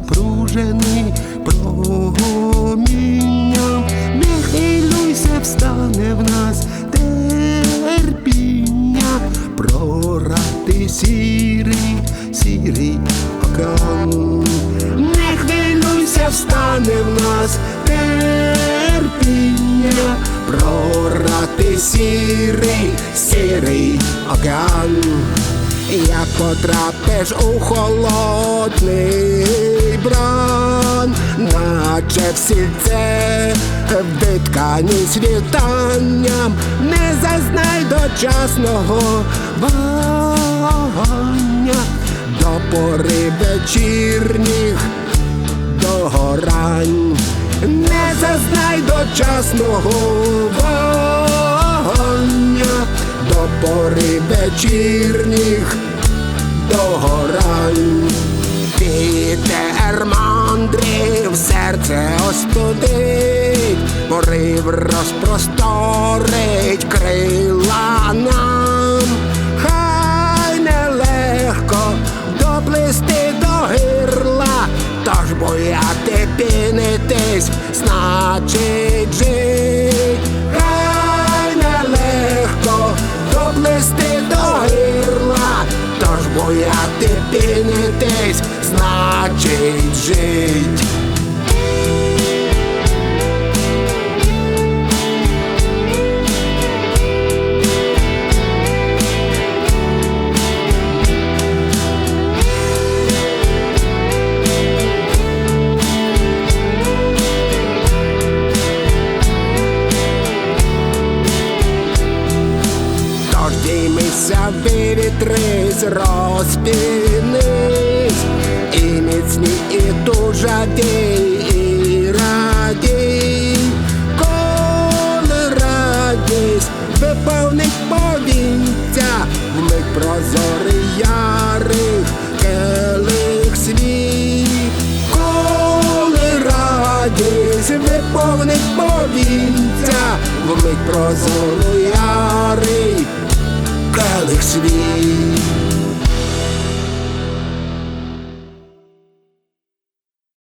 напружений промінням, не хвилюйся, встане в нас терпіння, прорати сірий, сірий океан, не хвилюйся, встане в нас терпіння, прорати сірий, сірий океан. Як потрапиш у холод. Всі це виткані світанням, не зазнай дочасного вагання. До пори вечірніх догорань, не зазнай дочасного вагання. До пори вечірніх серце остудить, порив розпросторить крила нам, хай нелегко доплисти до гирла, тож бояти пінитись, значить жить, хай нелегко доплисти до гирла, тож бояти пінитись, значить жить. Тож діймися, вивітрись, розпінись, і міцні, і тужаді, і радій, коли радість виповнить повінця, вмить прозорий ярих, келих свій, коли радість виповнить повінця, вмить прозорий ярий, келих свій.